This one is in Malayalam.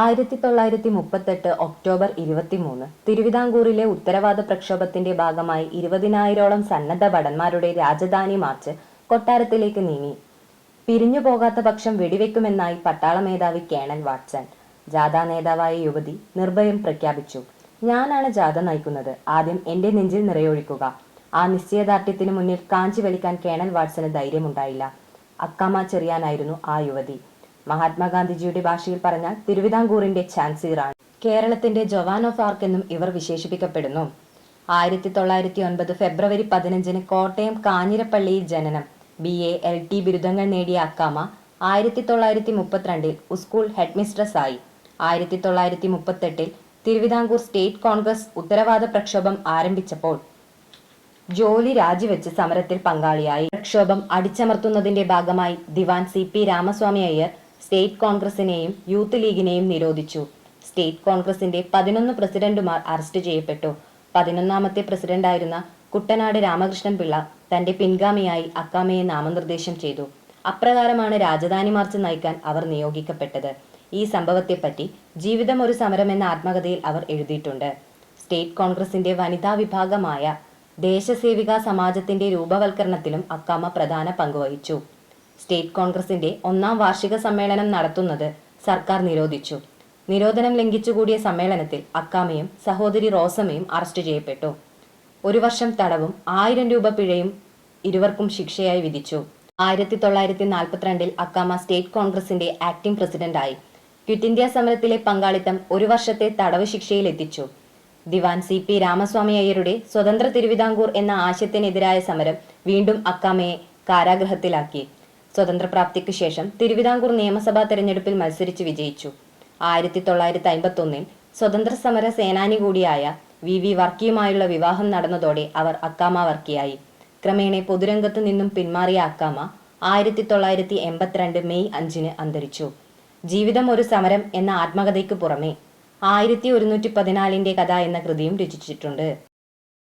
ആയിരത്തി തൊള്ളായിരത്തി മുപ്പത്തെട്ട് ഒക്ടോബർ ഇരുപത്തിമൂന്ന് തിരുവിതാംകൂറിലെ ഉത്തരവാദ പ്രക്ഷോഭത്തിന്റെ ഭാഗമായി ഇരുപതിനായിരോളം സന്നദ്ധ ഭടന്മാരുടെ രാജധാനി മാർച്ച് കൊട്ടാരത്തിലേക്ക് നീങ്ങി. പിരിഞ്ഞു പോകാത്ത പക്ഷം വെടിവെക്കുമെന്നായി പട്ടാള മേധാവി കേണൽ വാട്സൺ ജാഥ നേതാവായ യുവതി നിർഭയം പ്രഖ്യാപിച്ചു. ഞാനാണ് ജാഥ നയിക്കുന്നത്. ആദ്യം എന്റെ നെഞ്ചിൽ നിറയൊഴിക്കുക. ആ നിശ്ചയദാർഢ്യത്തിന് മുന്നിൽ കാഞ്ചി വലിക്കാൻ കേണൽ വാട്സന് ധൈര്യമുണ്ടായില്ല. അക്കാമ ചെറിയാനായിരുന്നു ആ യുവതി. മഹാത്മാഗാന്ധിജിയുടെ ഭാഷയിൽ പറഞ്ഞാൽ തിരുവിതാംകൂറിന്റെ ഛാൻസീറാണ് കേരളത്തിന്റെ ജവാൻ ഓഫ് ആർക്ക് എന്നും ഇവർ വിശേഷിപ്പിക്കപ്പെടുന്നു. ആയിരത്തി തൊള്ളായിരത്തി ഒൻപത് ഫെബ്രുവരി പതിനഞ്ചിന് കോട്ടയം കാഞ്ഞിരപ്പള്ളിയിൽ ജനനം. ബി എ എൽ ടി ബിരുദങ്ങൾ നേടിയ അക്കാമ ആയിരത്തി തൊള്ളായിരത്തി മുപ്പത്തിരണ്ടിൽ സ്കൂൾ ഹെഡ്മിസ്ട്രസ് ആയി. ആയിരത്തി തൊള്ളായിരത്തി മുപ്പത്തെട്ടിൽ തിരുവിതാംകൂർ സ്റ്റേറ്റ് കോൺഗ്രസ് ഉത്തരവാദ പ്രക്ഷോഭം ആരംഭിച്ചപ്പോൾ ജോലി രാജിവെച്ച് സമരത്തിൽ പങ്കാളിയായി. പ്രക്ഷോഭം അടിച്ചമർത്തുന്നതിന്റെ ഭാഗമായി ദിവാൻ C P Ramaswamy Iyer state കോൺഗ്രസിനെയും youth ലീഗിനെയും നിരോധിച്ചു. സ്റ്റേറ്റ് കോൺഗ്രസിന്റെ പതിനൊന്ന് പ്രസിഡന്റുമാർ അറസ്റ്റ് ചെയ്യപ്പെട്ടു. പതിനൊന്നാമത്തെ പ്രസിഡന്റായിരുന്ന കുട്ടനാട് രാമകൃഷ്ണൻ പിള്ള തന്റെ പിൻഗാമിയായി അക്കാമയെ നാമനിർദ്ദേശം ചെയ്തു. അപ്രകാരമാണ് രാജധാനി മാർച്ച് നയിക്കാൻ അവർ നിയോഗിക്കപ്പെട്ടത്. ഈ സംഭവത്തെപ്പറ്റി ജീവിതം ഒരു സമരം എന്ന ആത്മകഥയിൽ അവർ എഴുതിയിട്ടുണ്ട്. സ്റ്റേറ്റ് കോൺഗ്രസിന്റെ വനിതാ വിഭാഗമായ ദേശസേവിക സമാജത്തിന്റെ രൂപവൽക്കരണത്തിലും അക്കാമ പ്രധാന പങ്കുവഹിച്ചു സ്റ്റേറ്റ് കോൺഗ്രസിന്റെ ഒന്നാം വാർഷിക സമ്മേളനം നടത്തുന്നത് സർക്കാർ നിരോധിച്ചു. നിരോധനം ലംഘിച്ചുകൂടിയ സമ്മേളനത്തിൽ അക്കാമയും സഹോദരി റോസമ്മയും അറസ്റ്റ് ചെയ്യപ്പെട്ടു. ഒരു വർഷം തടവും ആയിരം രൂപ പിഴയും ഇരുവർക്കും ശിക്ഷയായി വിധിച്ചു. ആയിരത്തി തൊള്ളായിരത്തി നാൽപ്പത്തിരണ്ടിൽ അക്കാമ സ്റ്റേറ്റ് കോൺഗ്രസിന്റെ ആക്ടിംഗ് പ്രസിഡന്റായി. ക്വിറ്റ് ഇന്ത്യ സമരത്തിലെ പങ്കാളിത്തം ഒരു വർഷത്തെ തടവ് ശിക്ഷയിൽ എത്തിച്ചു ദിവാൻ സി പി രാമസ്വാമി അയ്യരുടെ സ്വതന്ത്ര തിരുവിതാംകൂർ എന്ന ആശയത്തിനെതിരായ സമരം വീണ്ടും അക്കാമയെ കാരാഗൃഹത്തിലാക്കി സ്വതന്ത്രപ്രാപ്തിക്ക് ശേഷം തിരുവിതാംകൂർ നിയമസഭാ തെരഞ്ഞെടുപ്പിൽ മത്സരിച്ച് വിജയിച്ചു. ആയിരത്തി തൊള്ളായിരത്തി അമ്പത്തി ഒന്നിൽ സ്വതന്ത്ര സമര സേനാനി കൂടിയായ വി. വി. വർക്കിയുമായുള്ള വിവാഹം നടന്നതോടെ അവർ അക്കാമ വർക്കിയായി. ക്രമേണ പൊതുരംഗത്തു നിന്നും പിന്മാറിയ അക്കാമ ആയിരത്തി തൊള്ളായിരത്തി എൺപത്തിരണ്ട് മെയ് അഞ്ചിന് അന്തരിച്ചു. ജീവിതം ഒരു സമരം എന്ന ആത്മകഥയ്ക്ക് പുറമെ ആയിരത്തി ഒരുന്നൂറ്റി പതിനാലിന്റെ കഥ എന്ന കൃതിയും രചിച്ചിട്ടുണ്ട്.